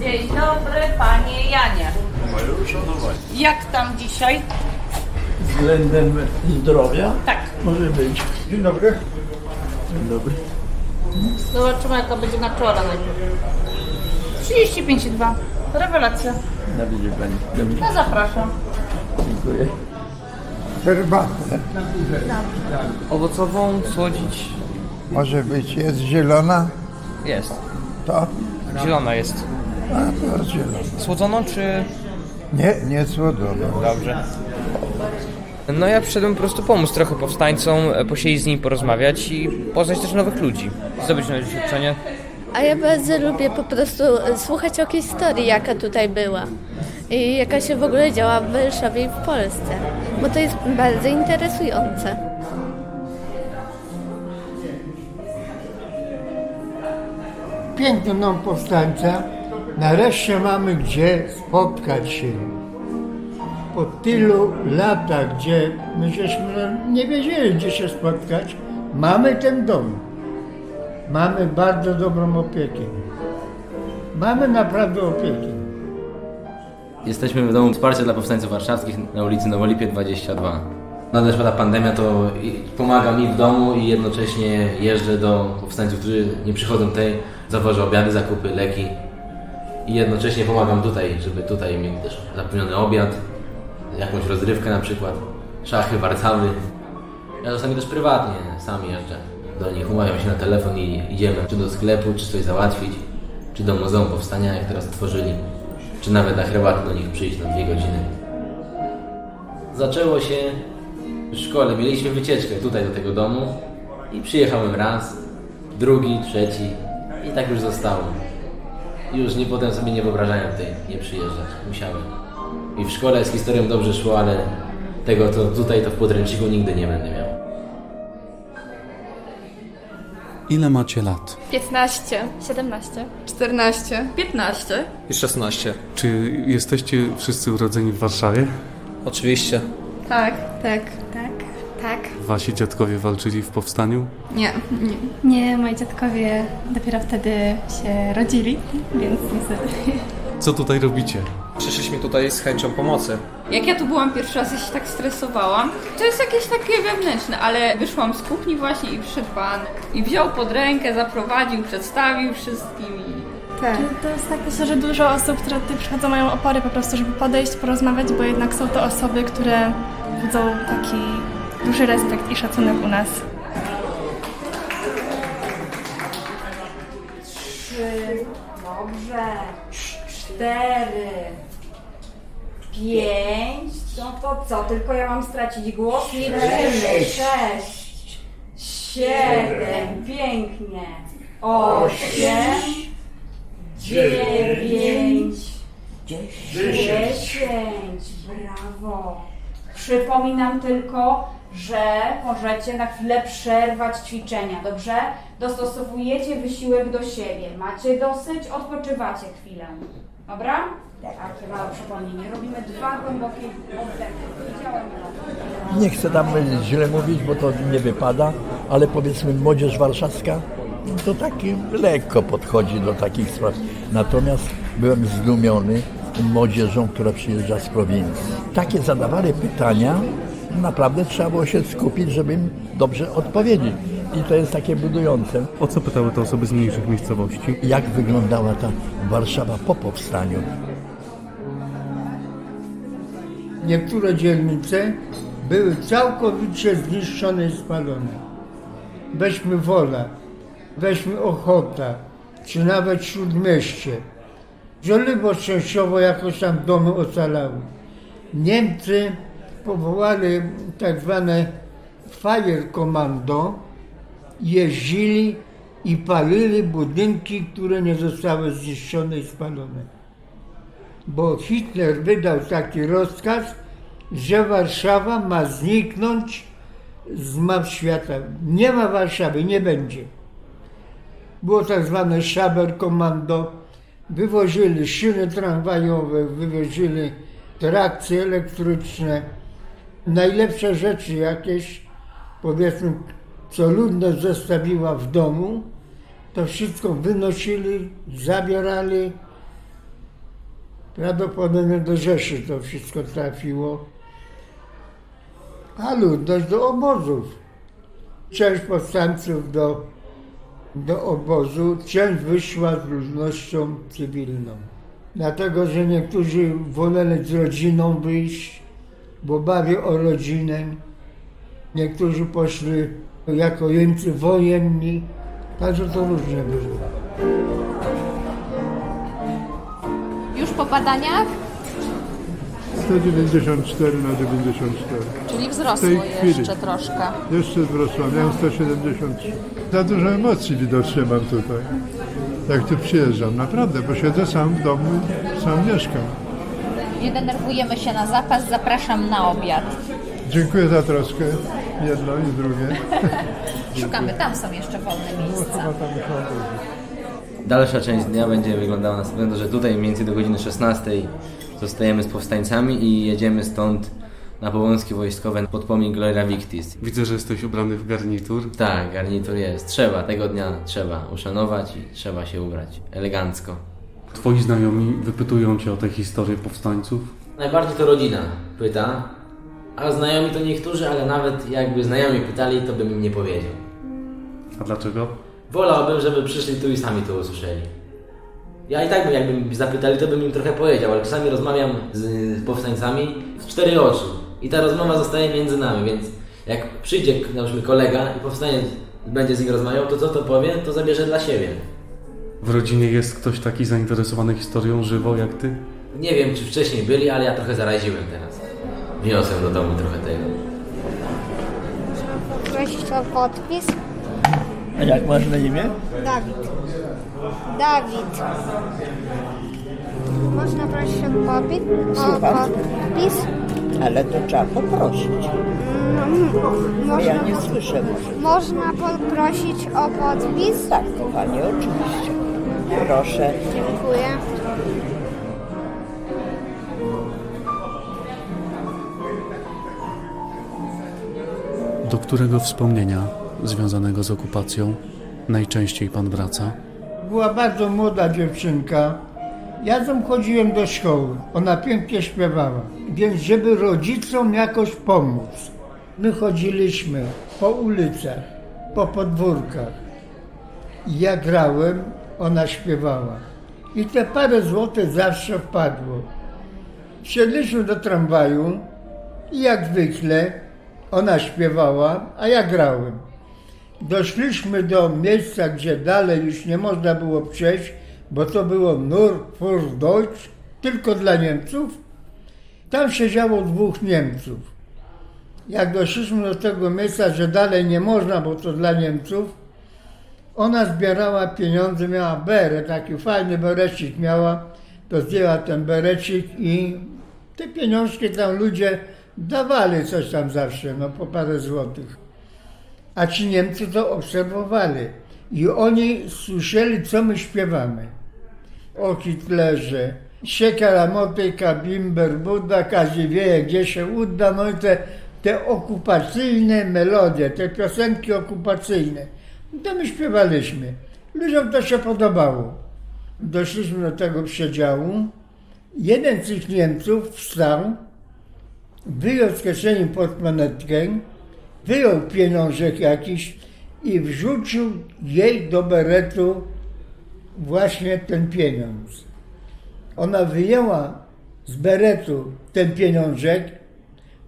Dzień dobry, panie Janie. Jak tam dzisiaj? względem zdrowia Tak. może być. Dzień dobry. Dzień dobry. Zobaczymy, jaka będzie na czole najpierw. 35,2. Rewelacja. Na widzi pani. Dobrze, No zapraszam. dziękuję. Herbatę. Owocową, słodzić Może być, jest zielona, jest. to? Zielona jest. A. Słodzoną czy... Nie, nie słodzona. Dobrze. No ja przyszedłem po prostu pomóc trochę powstańcom, e, posiedzieć z nimi, porozmawiać i poznać też nowych ludzi. Zdobyć nowe doświadczenie. A ja bardzo lubię po prostu e, słuchać o historii, jaka tutaj była. I jaka się w ogóle działa w Warszawie i w Polsce. Bo to jest bardzo interesujące. Piękny nam powstańca. Nareszcie mamy gdzie spotkać się. Po tylu latach, gdzie my żeśmy nie wiedzieli, gdzie się spotkać, mamy ten dom. Mamy bardzo dobrą opiekę. Mamy naprawdę opiekę. Jesteśmy w Domu Wsparcia dla Powstańców Warszawskich na ulicy Nowolipie 22. Nadeszła ta pandemia, to pomaga mi w domu i jednocześnie jeżdżę do powstańców, którzy nie przychodzą tutaj, zawożę obiady, zakupy, leki i jednocześnie pomagam tutaj, żeby tutaj mieli też zapewniony obiad, jakąś rozrywkę na przykład, szachy, warcawy. Ja czasami też prywatnie sam jeżdżę do nich, umawiam się na telefon i idziemy, czy do sklepu, czy coś załatwić, czy do Muzeum Powstania, jak teraz otworzyli, czy nawet na herbatę do nich przyjść na dwie godziny. Zaczęło się w szkole, mieliśmy wycieczkę tutaj do tego domu i przyjechałem raz, drugi, trzeci i tak już zostało. Już nie potem sobie nie wyobrażałem tutaj nie przyjeżdżać, musiałem. I w szkole z historią dobrze szło, ale tego to tutaj to w podręczniku nigdy nie będę miał. Ile macie lat? 15, 17. 14, 15. I 16. Czy jesteście wszyscy urodzeni w Warszawie? Oczywiście. Tak, tak. Tak, tak. Wasi dziadkowie walczyli w powstaniu? Nie, nie. Nie, moi dziadkowie dopiero wtedy się rodzili, więc niestety. Co tutaj robicie? Przyszliśmy tutaj z chęcią pomocy. Jak ja tu byłam pierwszy raz, ja się tak stresowałam. To jest jakieś takie wewnętrzne, ale wyszłam z kuchni właśnie i przyszedł pan i wziął pod rękę, zaprowadził, przedstawił wszystkim i... Tak. To jest tak, myślę, że dużo osób, które tutaj przychodzą, mają opory po prostu, żeby podejść, porozmawiać, bo jednak są to osoby, które budzą taki duży respekt i szacunek u nas. Dobrze. Cztery. Pięć. No to co? Tylko ja mam stracić głos? Sześć. Siedem. Pięknie. Osiem. Dziewięć. Dziesięć. Brawo. Przypominam tylko, że możecie na chwilę przerwać ćwiczenia, dobrze? Dostosowujecie wysiłek do siebie. Macie dosyć, odpoczywacie chwilę. Dobra? Takie małe przypomnienie. Robimy dwa głębokie oddechy. Nie chcę tam źle mówić, bo to nie wypada, ale powiedzmy młodzież warszawska to taki lekko podchodzi do takich spraw. Natomiast byłem zdumiony młodzieżą, która przyjeżdża z prowincji. Takie zadawane pytania, naprawdę trzeba było się skupić, żeby im dobrze odpowiedzieć. I to jest takie budujące. O co pytały te osoby z mniejszych miejscowości? Jak wyglądała ta Warszawa po powstaniu? Niektóre dzielnice były całkowicie zniszczone i spalone. Weźmy Wola, weźmy Ochota, czy nawet Śródmieście. Żoliborz częściowo jakoś tam domy ocalały. Niemcy powołali tak zwane Fire Commando, jeździli i palili budynki, które nie zostały zniszczone i spalone bo Hitler wydał taki rozkaz, że Warszawa ma zniknąć z map świata. Nie ma Warszawy, nie będzie. Było tak zwane Szaberkommando. Wywozili szyny tramwajowe, wywozili trakcje elektryczne. Najlepsze rzeczy jakieś, powiedzmy, co ludność zostawiła w domu, to wszystko wynosili, zabierali, Prawdopodobnie do Rzeszy to wszystko trafiło. A ludność do obozów. Część powstańców do, do obozu, część wyszła z ludnością cywilną. Dlatego, że niektórzy woleli z rodziną wyjść, bo bawię o rodzinę. Niektórzy poszli jako jeńcy wojenni, także to różnie było. Już po badaniach? 194 na 94. Czyli wzrosło W tej chwili. jeszcze troszkę. Jeszcze wzrosła, miałem 173. Za dużo emocji widocznie mam tutaj. Jak tu przyjeżdżam, naprawdę, bo siedzę sam w domu, sam mieszkam. Nie denerwujemy się na zapas, zapraszam na obiad. Dziękuję za troskę, jedno i drugie. Szukamy, tam są jeszcze wolne miejsca. Chyba tam musiało być. Dalsza część dnia będzie wyglądała następująco, że tutaj mniej więcej do godziny 16 zostajemy z powstańcami i jedziemy stąd na Powązki Wojskowe pod pomnik Gloria Victis. Widzę, że jesteś ubrany w garnitur. Tak, garnitur jest. Trzeba, tego dnia trzeba uszanować i trzeba się ubrać elegancko. Twoi znajomi wypytują cię o tę historię powstańców. Najbardziej to rodzina pyta, a znajomi to niektórzy, ale nawet jakby znajomi pytali, to bym im nie powiedział. A dlaczego? Wolałbym, żeby przyszli tu i sami to usłyszeli. Ja i tak bym, jakby zapytali, to bym im trochę powiedział, ale czasami rozmawiam z powstańcami w cztery oczy i ta rozmowa zostaje między nami, więc jak przyjdzie załóżmy kolega i powstaniec będzie z nim rozmawiał, to co to powie, to zabierze dla siebie. W rodzinie jest ktoś taki zainteresowany historią żywo jak ty? Nie wiem, czy wcześniej byli, ale ja trochę zaraziłem teraz. Wniosłem do domu trochę tego. Prosić o podpis? A jak masz na imię? Dawid. Dawid. Można prosić o podpis? O podpis? Ale to trzeba poprosić. Mm, Ja Można, nie słyszę może. można poprosić o podpis? Tak, kochanie, oczywiście. Proszę. Dziękuję. Do którego wspomnienia związanego z okupacją najczęściej pan wraca? Była bardzo młoda dziewczynka. Ja z nią chodziłem do szkoły. Ona pięknie śpiewała. Więc żeby rodzicom jakoś pomóc, my chodziliśmy po ulicach, po podwórkach. Ja grałem, ona śpiewała. I te parę złotych zawsze wpadło. Wsiedliśmy do tramwaju i jak zwykle ona śpiewała, a ja grałem. Doszliśmy do miejsca, gdzie dalej już nie można było przejść, bo to było nur Deutsch, tylko dla Niemców. Tam siedziało dwóch Niemców. Jak doszliśmy do tego miejsca, że dalej nie można, bo to dla Niemców, ona zbierała pieniądze, miała beret, taki fajny berecik miała, to zdjęła ten berecik i te pieniążki tam ludzie dawali coś tam zawsze, no po parę złotych. A ci Niemcy to obserwowali i oni słyszeli, co my śpiewamy. O Hitlerze, Siekara, motyka, bimber, Buda, Kazimieje, gdzie się uda, no i te, te okupacyjne melodie, te piosenki okupacyjne. To my śpiewaliśmy. Ludziom to się podobało. Doszliśmy do tego przedziału. Jeden z tych Niemców wstał, wyjął z kieszeni portmonetkę, wyjął pieniążek jakiś i wrzucił jej do beretu właśnie ten pieniądz. Ona wyjęła z beretu ten pieniążek,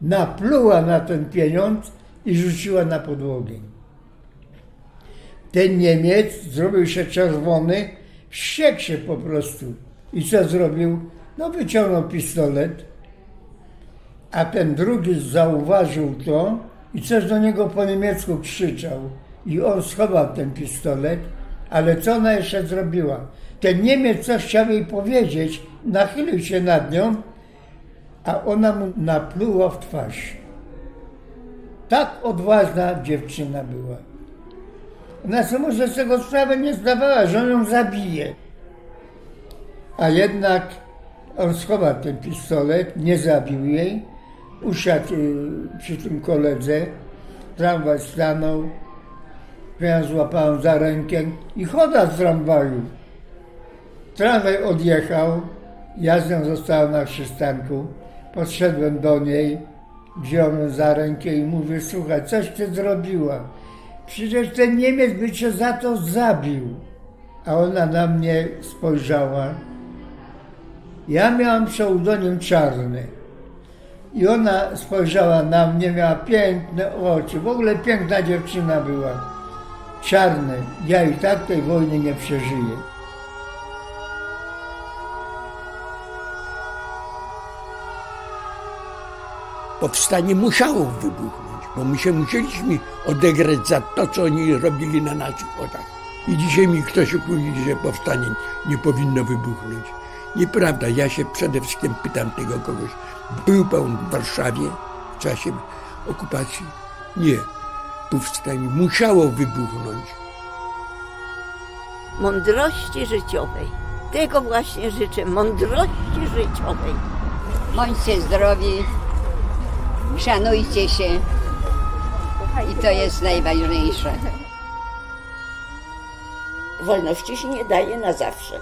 napluła na ten pieniądz i rzuciła na podłogę. Ten Niemiec zrobił się czerwony, wściekł się po prostu. I co zrobił? No wyciągnął pistolet, a ten drugi zauważył to i coś do niego po niemiecku krzyczał. I on schował ten pistolet, ale co ona jeszcze zrobiła? Ten Niemiec coś chciał jej powiedzieć, nachylił się nad nią, a ona mu napluła w twarz. Tak odważna dziewczyna była. Ona sobie może z tego sprawy nie zdawała, że ją zabije. A jednak on schował ten pistolet, nie zabił jej, usiadł y, przy tym koledze, tramwaj stanął, ja złapałem za rękę i choda z tramwaju. Tramwaj odjechał Ja z nią zostałem na przystanku. Podszedłem do niej, wziąłem ją za rękę i mówię, słuchaj, coś ty zrobiła. Przecież ten Niemiec by cię za to zabił. A ona na mnie spojrzała. Ja miałam pseudonim czarny. I ona spojrzała na mnie, miała piękne oczy. W ogóle piękna dziewczyna była. Czarne. Ja i tak tej wojny nie przeżyję. Powstanie musiało wybuchnąć, bo my się musieliśmy odegrać za to, co oni robili na naszych oczach. I dzisiaj mi ktoś mówi, że powstanie nie powinno wybuchnąć. Nieprawda, ja się przede wszystkim pytam tego kogoś. Był pan w Warszawie w czasie okupacji? Nie. Powstanie musiało wybuchnąć. Mądrości życiowej. Tego właśnie życzę, mądrości życiowej. Bądźcie zdrowi, szanujcie się i to jest najważniejsze. Wolności się nie daje na zawsze.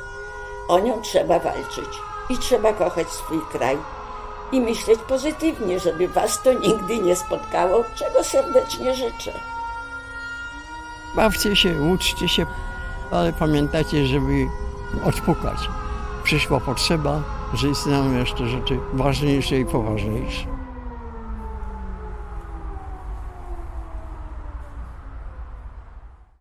O nią trzeba walczyć i trzeba kochać swój kraj i myśleć pozytywnie, żeby was to nigdy nie spotkało, czego serdecznie życzę. Bawcie się, uczcie się, ale pamiętajcie, żeby odpukać. Przyszła potrzeba, że istnieją jeszcze rzeczy ważniejsze i poważniejsze.